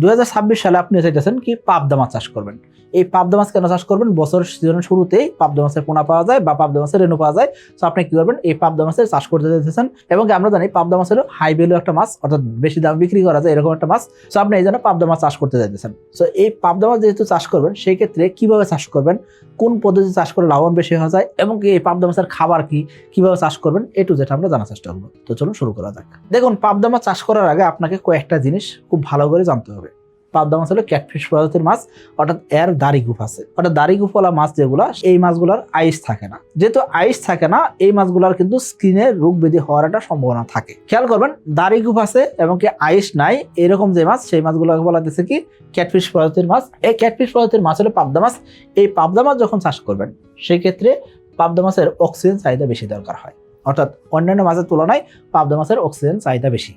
দুই হাজার ছাব্বিশ সালে আপনি চাইতেছেন কি পাবদা মাছ চাষ করবেন। এই পাবদা মাছ কেন চাষ করবেন? বছর সিজনের শুরুতেই পাবদা মাছের পোনা পাওয়া যায় বা পাবদা মাছের রেণু পাওয়া যায়। তো আপনি কি করবেন? এই পাবদা মাছের চাষ করতে চাইতেছেন এবং আমরা জানি পাবদা মাছের হাই ভ্যালু একটা মাছ, অর্থাৎ বেশি দাম বিক্রি করা যায় এরকম একটা মাছ। তো আপনি এই জন্য পাবদা মাছ চাষ করতে চাইতেছেন। তো এই পাবদা মাছ যেহেতু চাষ করবেন, সেই ক্ষেত্রে কীভাবে চাষ করবেন? কোন পদ্ধতি চাষ করে লাভবান বেশি হওয়া যায় এবং এই পাবদা মাছের খাবার কি, কীভাবে চাষ করবেন এ টু যেটা আমরা জানার চেষ্টা করব। তো চলুন শুরু করা যাক। দেখুন পাবদা মাছ চাষ করার আগে আপনাকে কয়েকটা জিনিস খুব ভালো করে জানতে হবে। পাবদা মাছ হলো ক্যাটফিশ প্রজাতির মাছ, অর্থাৎ এর দাড়ি গুফ আছে। অর্থাৎ দাড়ি গুফওয়ালা মাছ যেগুলো, এই মাছগুলোর আইস থাকে না। যেহেতু আইস থাকে না, এই মাছগুলোর কিন্তু স্কিনে রোগ ব্যাধি হওয়ার একটা সম্ভাবনা থাকে। খেয়াল করবেন, দাড়ি গুফ আছে এবং কি আইস নাই, এরকম যে মাছ, সেই মাছগুলোকে বলা দিচ্ছে কি ক্যাটফিশ প্রজাতির মাছ। এই ক্যাটফিশ প্রজাতির মাছ হলো পাবদা মাছ। এই পাবদা মাছ যখন চাষ করবেন সেই ক্ষেত্রে পাবদা মাছের অক্সিজেন চাহিদা বেশি দরকার হয়। অর্থাৎ অন্যান্য মাছের তুলনায় পাবদা মাছের অক্সিজেন চাহিদা বেশি।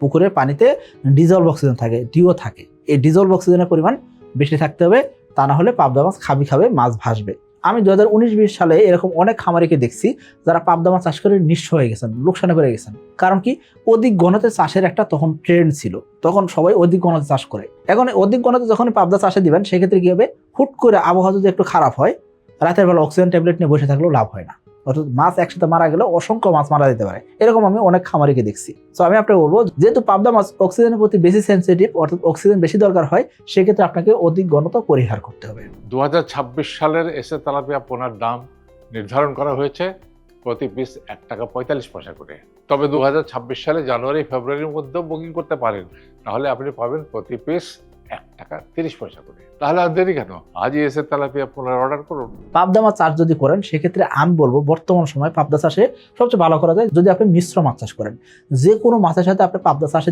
পুকুরের পানিতে ডিজলভ অক্সিজেন থাকে ডিও থাকে। এই ডিজলভ অক্সিজেনের পরিমাণ বেশি থাকতে হবে। তা না হলে পাবদা মাছ খাবি খাবে, মাছ ভাসবে। আমি দু হাজার উনিশ বিশ সালে এরকম অনেক খামারিকে দেখছি, যারা পাবদা মাছ চাষ করে নিঃস্ব হয়ে গেছেন, লোকসানে পড়ে গেছেন। কারণ কি? অধিক ঘনতে চাষের একটা তখন ট্রেন্ড ছিল। তখন সবাই অধিক ঘনতে চাষ করে। এখন অধিক ঘনতে যখন পাবদা চাষে দিবেন, সেক্ষেত্রে কি হবে? হুট করে আবহাওয়া যদি একটু খারাপ হয়, রাতের বেলা অক্সিজেন ট্যাবলেট নিয়ে বসে থাকলেও লাভ হয় না। অর্থাৎ মাছ একসাথে মারা গেলে অসংখ্য মাছ মারা যেতে পারে। এরকম আমি অনেক খামারিকে দেখছি। তো আমি আপনাকে বলব, যেহেতু পাবদা মাছ অক্সিজেনের প্রতি বেশি সেন্সিটিভ অর্থাৎ অক্সিজেন বেশি দরকার হয়, সেক্ষেত্রে আপনাকে অধিক ঘনতা পরিহার করতে হবে। দু হাজার ছাব্বিশ সালের এসে তালাপিয়া পোনার দাম নির্ধারণ করা হয়েছে প্রতি পিস এক টাকা পঁয়তাল্লিশ পয়সা করে। তবে দু হাজার ছাব্বিশ সালে জানুয়ারি, ফেব্রুয়ারির মধ্যেও বুকিং করতে পারেন। তাহলে আপনি পাবেন প্রতি পিস এক টাকা তিরিশ পয়সা করে। তাহলে আর দেরি কেন? আজই এসে তেলাপিয়া পোনার অর্ডার করুন। পাবদা মাছ চাষ যদি করেন, সেক্ষেত্রে আমি বলব বর্তমান সময় পাবদা চাষে সবচেয়ে ভালো করা যায় যদি আপনি মিশ্র মাছ চাষ করেন। যে কোনো মাছের সাথে আপনি পাবদা চাষে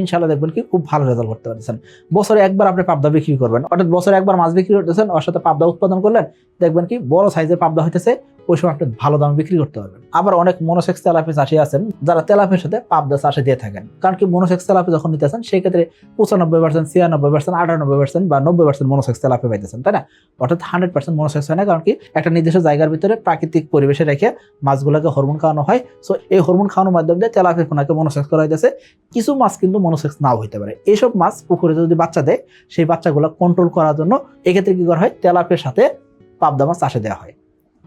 ইনশাল্লাহ দেখবেন কি খুব ভালো রেজাল্ট করতে পারতেছেন বছরে একবার আপনি পাবদা বিক্রি করবেন। অর্থাৎ বছরে একবার মাছ বিক্রি করতেছেন, ওর সাথে পাবদা উৎপাদন করলেন, দেখবেন কি বড় সাইজের পাবদা হইতেছে, ওই সময় আপনি ভালো দামে বিক্রি করতে পারবেন। আবার অনেক মনোসেক্স তেলাপি চাষি আছেন, যারা তেলাপির সাথে পাবদা চাষে দিয়ে থাকেন। কারণ কি মনোসেক্স তেলাপি যখন নিতেছেন সেই ক্ষেত্রে পঁচানব্বই পার্সেন্ট ছিয়ানব্বই আটানব্বই পার্সেন্ট বা নব্বই পার্সেন্ট পাইতেছেন, তাই না? অর্থাৎ হান্ড্রেড পার্সেন্ট হয় না, কারণ কি? একটা নির্দিষ্ট জায়গার ভিতরে প্রাকৃতিক পরিবেশে রেখে মাছগুলোকে হরমোন খাওয়ানো হয়। সো এই হরমোন খাওয়ানোর মাধ্যমে করা হইতেছে। কিছু মাছ কিন্তু নাও হইতে পারে। এইসব মাছ পুকুরে যদি বাচ্চা দেয়, সেই বাচ্চাগুলো কন্ট্রোল করার জন্য এক্ষেত্রে কি করা হয়? তেলাপের সাথে পাবদা মাছ চাষে দেওয়া হয়।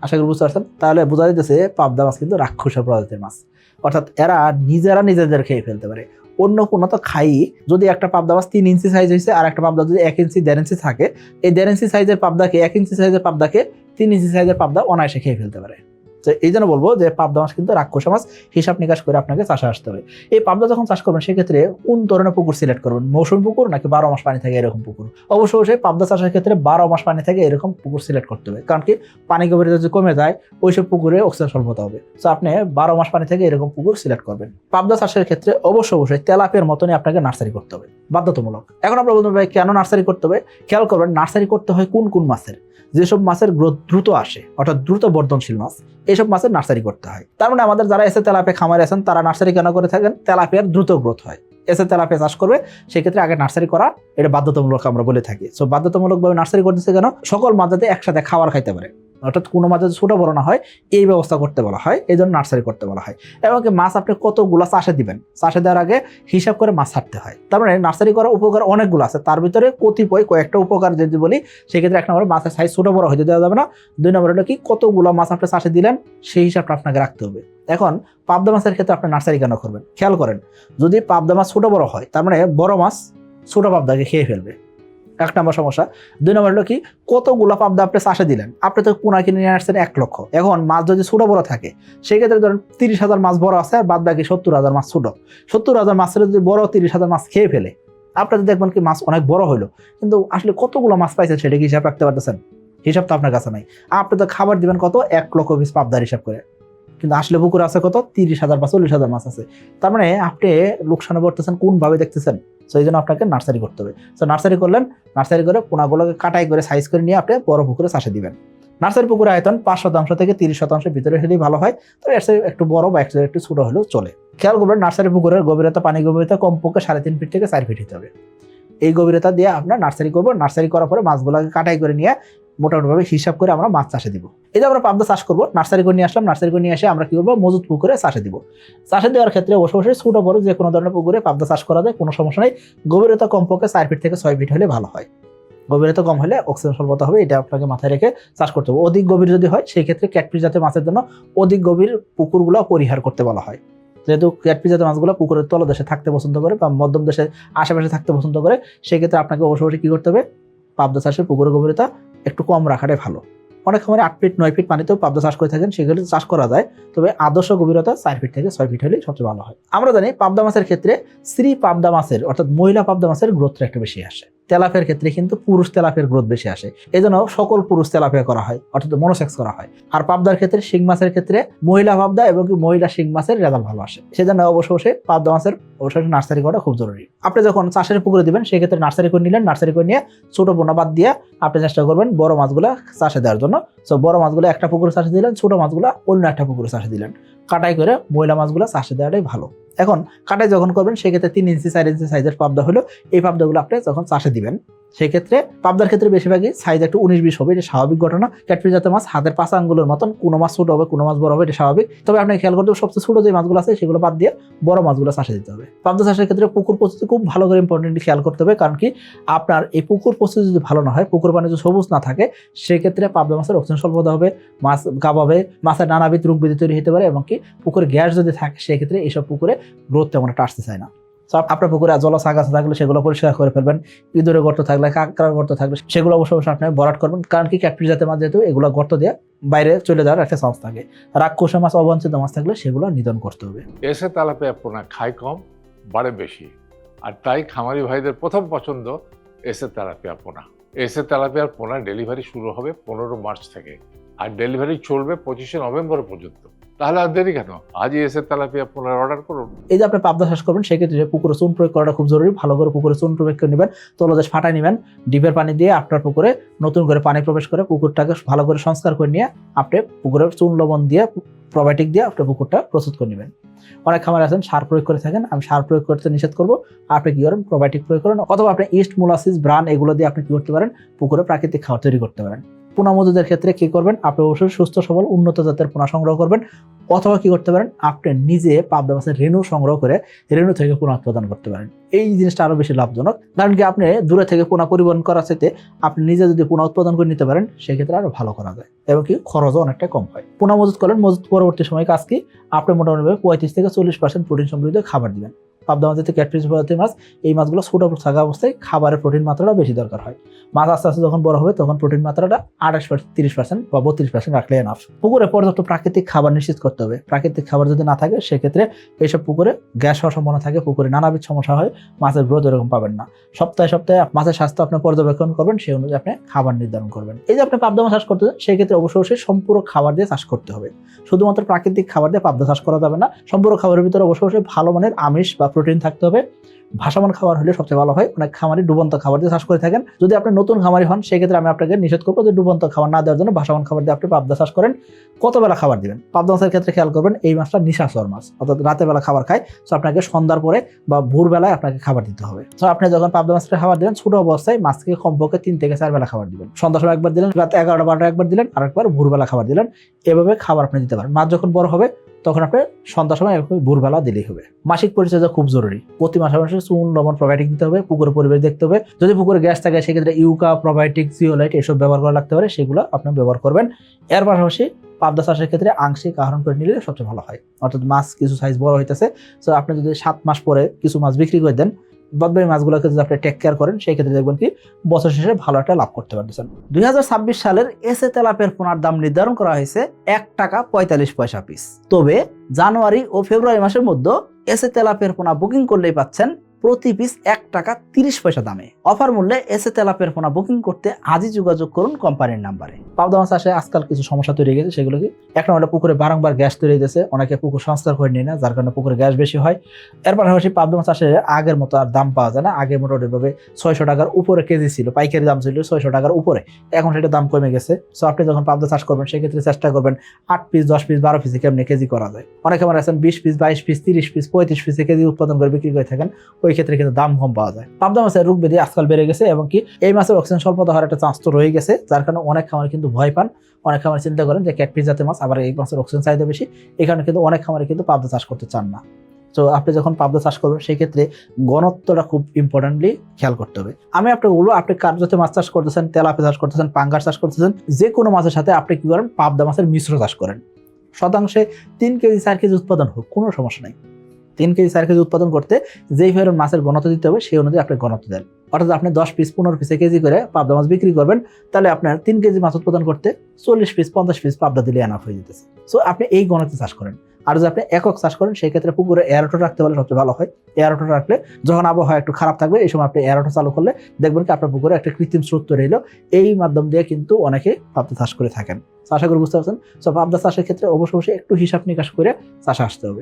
আশা করি বুঝতে পারছেন? তাহলে বোঝা যাইতেছে পাবদা মাছ কিন্তু রাক্ষসের প্রজাতির মাছ। অর্থাৎ এরা নিজেরা নিজেদের খেয়ে ফেলতে পারে। অন্য কোনো তো খাই যদি একটা পাবদা মাছ তিন ইঞ্চি সাইজ হয়েছে আর একটা পাবদা যদি এক ইঞ্চি দেড় ইঞ্চি থাকে, এই দেড় ইঞ্চি সাইজের পাবদাকে এক ইঞ্চি সাইজের পাবদাকে তিন ইঞ্চি সাইজের পাবদা অনায়াসে খেয়ে ফেলতে পারে। তো এই জন্য বলব যে পাবদা মাছ কিন্তু রাক্ষস মাছ, হিসাব নিকাশ করে আপনাকে চাষে আসতে হবে। এই পাবদা যখন চাষ করবেন, সেক্ষেত্রে কোন ধরনের পুকুর সিলেক্ট করবেন? মৌসুমি পুকুর নাকি বারো মাস পানি থাকে এরকম পুকুর? অবশ্যই অবশ্যই পাবদা চাষের ক্ষেত্রে বারো মাস পানি থাকে এরকম পুকুর সিলেক্ট করতে হবে। কারণ কি, পানি গভীরতা যদি কমে যায়, ওইসব পুকুরে অক্সিজেন স্বল্পতা হবে। তো আপনি বারো মাস পানি থেকে এরকম পুকুর সিলেক্ট করবেন। পাবদা চাষের ক্ষেত্রে অবশ্যই অবশ্যই তেলাপের মতনই আপনাকে নার্সারি করতে হবে। বাধ্যতামূলক। এখন আমরা বলতে ভাই কেন নার্সারি করতে হবে? খেয়াল করবেন, নার্সারি করতে হয় কোন কোন মাছের? যেসব মাছের গ্রোথ দ্রুত আসে, অর্থাৎ দ্রুত বর্ধনশীল মাছ এইসব মাছের নার্সারি করতে হয়। তার মানে আমাদের যারা এসে তেলাপে খামারে আছেন, তারা নার্সারি কেন করে থাকেন? তেলাপিয়ার দ্রুত গ্রোথ হয়। এসে তেলাপিয়া চাষ করবে, সেক্ষেত্রে আগে নার্সারি করা, এটা বাধ্যতামূলক আমরা বলে থাকি। সো বাধ্যতামূলকভাবে নার্সারি করতেছে কেন? সকল মাছ যাতে একসাথে খাবার খাইতে পারে। অর্থাৎ কোনো মাছ যদি ছোটো বড় না হয়, এই ব্যবস্থা করতে বলা হয়, এই জন্য নার্সারি করতে বলা হয়। এবং মাছ আপনি কতগুলো চাষে দিবেন? চাষে দেওয়ার আগে হিসাব করে মাছ ছাড়তে হয়। তার মানে নার্সারি করার উপকার অনেকগুলো আছে। তার ভিতরে কতিপয় কয়েকটা উপকার যদি বলি, সেক্ষেত্রে এক নম্বরে মাছের সাইজ ছোট বড় হইতে দেওয়া যাবে না। দুই নম্বর হলো কি, কতগুলো মাছ আপনি চাষে দিলেন, সেই হিসাবটা আপনাকে রাখতে হবে। এখন পাবদা মাছের ক্ষেত্রে আপনি নার্সারি কেন করবেন? খেয়াল করেন, যদি পাবদা মাছ ছোটো বড় হয়, তার মানে বড় মাছ ছোট পাবদাকে খেয়ে ফেলবে। এক নম্বর সমস্যা। দুই নম্বর হলো কি কতগুলো পাবদা আপনি চাষে দিলেন? আপনি তো পোনা কিনে নিয়ে আসছেন এক লক্ষ। এখন মাছ যদি ছোট বড় থাকে, সেক্ষেত্রে ধরেন তিরিশ হাজার মাছ বড় আছে আর বাদ বাকি সত্তর হাজার মাছ ছোট। সত্তর হাজার মাছের যদি বড় তিরিশ হাজার মাছ খেয়ে ফেলে আপনাদের দেখবেন কি মাছ অনেক বড় হইল। কিন্তু আসলে কতগুলো মাছ পাইছেন সেটা কি হিসাব রাখতে পারতেছেন? হিসাব তো আপনার কাছে নাই। আপনি তো খাবার দিবেন কত? এক লক্ষ পিস পাবদার হিসাব করে। কিন্তু আসলে পুকুর আছে কত? তিরিশ হাজার বা চল্লিশ হাজার মাছ আছে। তার মানে আপনি লোকসানে পড়তেছেন, কোনভাবে দেখতেছেন? তো এই জন্য আপনাকে নার্সারি করতে হবে। তো নার্সারি করলেন নার্সারি করে পোনাগুলোকে কাটাই করে সাইজ করে নিয়ে আপনি বড় পুকুরে চাষে দিবেন। নার্সারি পুকুরে আয়তন পাঁচ শতাংশ থেকে তিরিশ শতাংশের ভিতরে হলেই ভালো হয়। তো এর একটু বড় বা একটু ছোট হলেও চলে। খেয়াল করবেন নার্সারি পুকুরের গভীরতা, পানি গভীরতা কমপক্ষে সাড়ে তিন ফিট থেকে চার ফিট হতে হবে। এই গভীরতা দিয়ে আপনার নার্সারি করব। নার্সারি করার পরে মাছগুলোকে কাটাই করে নিয়ে মোটামুটিভাবে হিসাব করে আমরা মাছ চাষে দিব। এই যে আমরা পাবদা চাষ করব, নার্সারি করে নিয়ে আসলাম, নার্সারি করে নিয়ে এসে আমরা কি করব, মজুত পুকুরে চাষে দিব। চাষে দেওয়ার ক্ষেত্রে অবশ্য অবশ্যই ছোট, বড় যে কোনো ধরনের পুকুরে পাবদা চাষ করা যায়, কোনো সমস্যা নেই। গভীরতা কমপক্ষে চার ফিট থেকে ছয় ফিট হলে ভালো হয়। গভীরতা কম হলে অক্সিজেন স্বল্পতা হবে, এটা আপনাকে মাথায় রেখে চাষ করতে হবে। অধিক গভীর যদি হয় সেই ক্ষেত্রে ক্যাটফিস জাতীয় মাছের জন্য অধিক গভীর পুকুরগুলো পরিহার করতে বলা হয়। যেহেতু ক্যাটফিস জাতীয় মাছগুলো পুকুরের তলদেশে থাকতে পছন্দ করে বা মধ্যম দেশে আশেপাশে থাকতে পছন্দ করে, সেক্ষেত্রে আপনাকে অবশ্যই কি করতে হবে? পাবদা চাষের পুকুরের গভীরতা একটু কম রাখাটাই ভালো। অনেক সময় আট ফিট নয় ফিট পানিতেও পাবদা চাষ করে থাকেন সেগুলো চাষ করা যায়, তবে আদর্শ গভীরতা চার ফিট থেকে ছয় ফিট হলেই সবচেয়ে ভালো হয়। আমরা জানি পাবদা মাছের ক্ষেত্রে স্ত্রী পাবদা মাছের, অর্থাৎ মহিলা পাবদা মাছের গ্রোথটা একটু বেশি আসে। তেলাপের ক্ষেত্রে কিন্তু পুরুষ তেলাপের গ্রোথ বেশি আসে। এই জন্য সকল পুরুষ তেলাপিয়া করা হয়, অর্থাৎ মনোসেক্স করা হয়। আর পাবদার ক্ষেত্রে শিং মাছের ক্ষেত্রে মহিলা পাবদা এবং মহিলা শিং মাছের রেজাল্ট ভালো আসে। সেজন্য অবশ্য অবশ্যই পাবদা মাছের অবশ্যই নার্সারি করা খুব জরুরি। আপনি যখন চাষের পুকুরে দিবেন, সেক্ষেত্রে নার্সারি করে নিলেন নার্সারি করে নিয়ে ছোট পোনা বাদ দিয়ে আপনি চেষ্টা করবেন বড় মাছগুলো চাষে দেওয়ার জন্য। সো বড় মাছগুলো একটা পুকুরে চাষে দিলেন, ছোট মাছগুলো অন্য একটা পুকুরে চাষে দিলেন। কাটাই করে মহিলা মাছগুলো চাষে দেওয়াটাই ভালো। এখন কাটাই যখন করবেন, সেক্ষেত্রে তিন ইঞ্চি চার ইঞ্চি সাইজের পাবদা হলো, এই পাবদাগুলো আপনি যখন চাষে দিবেন, সেক্ষেত্রে পাবদার ক্ষেত্রে বেশিরভাগই সাইজ একটু উনিশ বিশ হবে, এটা স্বাভাবিক ঘটনা। ক্যাটফিস জাতীয় মাছ হাতের পাঁচ আঙ্গুলের মতন, কোনো মাছ ছোট হবে, কোনো মাছ বড় হবে, এটা স্বাভাবিক। তবে আপনি খেয়াল করতে হবে, সবচেয়ে ছোট যে মাছগুলো আছে, সেগুলো বাদ দিয়ে বড় মাছগুলো চাষে দিতে হবে। পাবদা চাষের ক্ষেত্রে পুকুর প্রস্তুতি খুব ভালো করে ইম্পর্টেন্টলি খেয়াল করতে হবে, কারণ কি আপনার এই পুকুর প্রস্তুতি যদি ভালো না হয়, পুকুর পানি যদি সবুজ না থাকে, সেক্ষেত্রে পাবদা মাছের অক্সিজেন স্বল্পতা হবে, মাছ গাবাবে মাছের নানাবিধ রোগ ব্যাধি তৈরি হতে পারে, এবং কি পুকুরে গ্যাস যদি থাকে, সেক্ষেত্রে এইসব পুকুরে গ্রোথ তেমন একটা আসতে চায় না। আপনার পুকুরে জলস আগাছা থাকলে সেগুলো পরিষ্কার করে ফেলবেন, ইঁদুরের গর্ত থাকলে কাঁকড়ার গর্ত থাকলে, সেগুলো অবশ্যই অবশ্যই আপনি ভরাট করবেন, কারণ কি ক্যাটফিস জাতীয় মাছ যেহেতু এগুলো গর্ত দিয়ে বাইরে চলে যাওয়ার একটা চান্স থাকে। রাক্ষসা মাছ অবাঞ্ছিত মাছ থাকলে সেগুলো নিধন করতে হবে। এসে তেলাপিয়া পোনা খায় কম, বাড়ে বেশি। আর তাই খামারি ভাইদের প্রথম পছন্দ, এসে তেলাপিয়া পোনা এসে তেলাপিয়ার পোনা ডেলিভারি শুরু হবে পনেরো মার্চ থেকে। আর ডেলিভারি চলবে পঁচিশে নভেম্বর পর্যন্ত। তাহলে আর দেরি কেন? আজই এসে তেলাপিয়া পোনার অর্ডার করুন। এই যে আপনি পাবদা চাষ করবেন, সেক্ষেত্রে পুকুরে চুন প্রয়োগ করাটা খুব জরুরি। ভালো করে পুকুরে চুন প্রয়োগ করে নেবেন, তলদেশ ফাটাই নেবেন, ডিপের পানি দিয়ে আপনার পুকুরে নতুন করে পানি প্রবেশ করে পুকুরটাকে ভালো করে সংস্কার করে নিয়ে আপনি পুকুরের চুন লবণ দিয়ে প্রোবায়োটিক দিয়ে আপনার পুকুরটা প্রস্তুত করে নেবেন। অনেক খামার আছেন, সার প্রয়োগ করে থাকেন, আমি সার প্রয়োগ করতে নিষেধ করব। আপনি কি করেন? প্রোবায়োটিক প্রয়োগ করেন, অথবা আপনি ইস্ট মোলাসিস ব্রান এগুলো দিয়ে আপনি কি করতে পারেন? পুকুরে প্রাকৃতিক খাবার তৈরি করতে পারেন। পোনা মজুদের ক্ষেত্রে কি করবেন? আপনি অবশ্যই সুস্থ, সবল, উন্নত জাতের পোনা সংগ্রহ করবেন। অথবা কি করতে পারেন? আপনি নিজে পাবদা মাছের রেণু সংগ্রহ করে রেণু থেকে পোনা উৎপাদন করতে পারেন। এই জিনিসটা আরও বেশি লাভজনক। কারণ কি আপনি দূরে থেকে পোনা পরিবহন করার চাইতে আপনি নিজে যদি পোনা উৎপাদন করে নিতে পারেন, সেক্ষেত্রে আরও ভালো করা যায় এবং কি খরচও অনেকটা কম হয়। পোনা মজুত করেন মজুত পরবর্তী সময় কাজ কি? আপনি মোটামুটি পঁয়ত্রিশ থেকে চল্লিশ পার্সেন্ট প্রোটিন সমৃদ্ধ খাবার দিবেন। পাবদা মাছ থেকে ক্যাটফিস প্রজাতির মাছ এই মাছগুলো ছোট থাকা অবস্থায় খাবারের প্রোটিন মাত্রাটা বেশি দরকার হয়। মাছ আস্তে আস্তে যখন বড় হবে তখন প্রোটিন মাত্রাটা আঠাশ তিরিশ পার্সেন্ট বা বত্রিশ পার্সেন্ট রাখলে এনাফ পুকুরে পর্যাপ্ত প্রাকৃতিক খাবার নিশ্চিত করতে হবে। প্রাকৃতিক খাবার যদি না থাকে সেক্ষেত্রে এইসব পুকুরে গ্যাস হওয়ার সম্ভাবনা থাকে পুকুরে নানাবিধ সমস্যা হয় মাছের গ্রোথ এরকম পাবেন না। সপ্তাহে সপ্তাহে মাছের স্বাস্থ্য আপনি পর্যবেক্ষণ করবেন সেই অনুযায়ী আপনি খাবার নির্ধারণ করবেন। এই যে আপনি পাবদা মাছ চাষ করতে চান, সেক্ষেত্রে অবশ্যই অবশ্যই সম্পূর্ণ খাবার দিয়ে চাষ করতে হবে। শুধুমাত্র প্রাকৃতিক খাবার দিয়ে পাবদা চাষ করা যাবে না সম্পূর্ণ খাবারের ভিতরে অবশ্যই অবশ্যই ভালো মানের আমিষ বা প্রোটিন থাকতে হবে। ভাসমান খাবার হলে সবচেয়ে ভালো হয়। অনেক খামারি ডুবন্ত খাবার দিয়ে চাষ করে থাকেন। যদি আপনি নতুন খামারি হন, সেক্ষেত্রে আমি আপনাকে নিষেধ করব যে ডুবন্ত খাবার না দেওয়ার জন্য ভাসমান খাবার দিয়ে আপনি পাবদা চাষ করেন। কত বেলা খাবার দিবেন? পাবদা মাছের ক্ষেত্রে খেয়াল করবেন, এই মাছটা নিশাচর মাছ অর্থাৎ রাতের বেলা খাবার খায়। তো আপনাকে সন্ধ্যার পরে বা ভোরবেলায় আপনাকে খাবার দিতে হবে। তো আপনি যখন পাবদা মাছটা খাবার দিবেন, ছোট অবস্থায় মাছকে কমপক্ষে তিন থেকে চার বেলা খাবার দিবেন। সন্ধ্যার সময় একবার দিলেন, রাত এগারোটা, বারোটা একবার দিলেন আর একবার ভোরবেলা খাবার দিলেন। এভাবে খাবার আপনি দিতে পারেন। মাছ যখন বড় হবে তখন আপনি সন্ধ্যা সময় এরকম ভোরবেলা দিলেই হবে। মাসিক পরিচর্যা খুব জরুরি। প্রতি মাসে মাসে চুন, লবণ প্রোবায়োটিক দিতে হবে পুকুরের পরিবেশ দেখতে হবে। যদি পুকুরে গ্যাস থাকে, সেক্ষেত্রে ইউকা প্রোবায়োটিক জিওলাইট এসব ব্যবহার করা লাগতে পারে, সেগুলো আপনি ব্যবহার করবেন। এর পাশাপাশি পাবদা চাষের ক্ষেত্রে আংশিক আহরণ করে নিলে সবচেয়ে ভালো হয়। অর্থাৎ মাছ কিছু সাইজ বড় হইতেছে তো আপনি যদি সাত মাস পরে কিছু মাছ বিক্রি করে দেন বাদবাকি মাছগুলোকে যদি আপনি টেক কেয়ার করেন, সেই ক্ষেত্রে দেখবেন কি বছর শেষে ভালো একটা লাভ করতে পারতেছেন। দুই হাজার ছাব্বিশ সালের এস এ তেলাপের পোনার দাম নির্ধারণ করা হয়েছে এক টাকা পঁয়তাল্লিশ পয়সা পিস তবে জানুয়ারি ও ফেব্রুয়ারি মাসের মধ্যে এসে তেলাপের পোনা বুকিং করলেই পাচ্ছেন প্রতি পিস এক টাকা তিরিশ পয়সা দামে। অফার মূল্যে এসে তেলাপের পোনা বুকিং করতে আজই যোগাযোগ করুন কোম্পানির নাম্বারে পাবদা মাছ আসে আজকাল কিছু সমস্যা তৈরি গেছে, সেগুলো কি? এক নম্বরে পুকুরে বারংবার গ্যাস তৈরি হয়েছে অনেকে পুকুর সংস্কার করে নিয়ে না, যার কারণে পুকুরে গ্যাস বেশি হয়। এর পাশাপাশি পাবদা মাছ আসে আগের মতো আর দাম পাওয়া যায় না আগে মোটামুটি ভাবে ছয়শো টাকার উপরে কেজি ছিল, পাইকারি দাম ছিল ছয়শো টাকার উপরে, এখন সেটা দাম কমে গেছে। সো আপনি যখন পাবদা চাষ করবেন, সেক্ষেত্রে চেষ্টা করবেন আট পিস দশ পিস বারো পিসে কেমনি কেজি করা যায়। অনেকে আমার আছেন বিশ পিস বাইশ পিস তিরিশ পিস পঁয়ত্রিশ পিসে কেজি উৎপাদন করে বিক্রি করে থাকেন, ওই ওই ক্ষেত্রে কিন্তু দাম কম পাওয়া যায়। পাবদা মাছের রোগ ব্যাধি আজকাল বেড়ে গেছে এবং কি এই মাছের অক্সিজেন স্বল্পতা হওয়ার একটা চান্স তো রয়ে গেছে, যার কারণে অনেক খামারে কিন্তু ভয় পান। অনেক খামারে চিন্তা করেন যে ক্যাটফিস জাতীয় মাছ আবার এই মাছের অক্সিজেন চাহিদা বেশি। এই কারণে কিন্তু অনেক খামারে কিন্তু পাবদা চাষ করতে চান না। তো আপনি যখন পাবদা চাষ করবেন, সেই ক্ষেত্রে ঘনত্বটা খুব ইম্পর্টেন্টলি খেয়াল করতে হবে। আমি আপনাকে বলব, আপনি কার জাতীয় মাছ চাষ করতেছেন, তেলাপি চাষ করতেছেন পাঙ্গার চাষ করতেছেন, যে কোনো মাছের সাথে আপনি কি করেন, পাবদা মাছের মিশ্র চাষ করেন। শতাংশে তিন কেজি, চার কেজি উৎপাদন হোক, কোনো সমস্যা নেই। তিন কেজি, চার কেজি উৎপাদন করতে যেই পরিমাণ মাছের ঘনত্ব দিতে হবে, সেই অনুযায়ী আপনি ঘনত্ব দেন। অর্থাৎ আপনি দশ পিস পনেরো পিসে কেজি করে পাবদা মাছ বিক্রি করবেন, তাহলে আপনার তিন কেজি মাছ উৎপাদন করতে চল্লিশ পিস পঞ্চাশ পিস পাবদা দিলে এনাফ হয়ে যেতেছে। সো আপনি এই গণতে চাষ করেন। আর যদি আপনি একক চাষ করেন, সেই ক্ষেত্রে পুকুরে এয়ারোটো রাখতে পারলে সবচেয়ে ভালো হয়। এয়ারোটো রাখলে যখন আবহাওয়া একটু খারাপ থাকবে, এই সময় আপনি এয়ারোটো চালু করলে দেখবেন কি আপনার পুকুরে একটা কৃত্রিম স্রোত তৈরি হলো। এই মাধ্যম দিয়ে কিন্তু অনেকে পাবদা চাষ করে থাকেন। আশা করি বুঝতে পারছেন। সো পাবদা চাষের ক্ষেত্রে অবশ্য অবশ্যই একটু হিসাব নিকাশ করে চাষে আসতে হবে।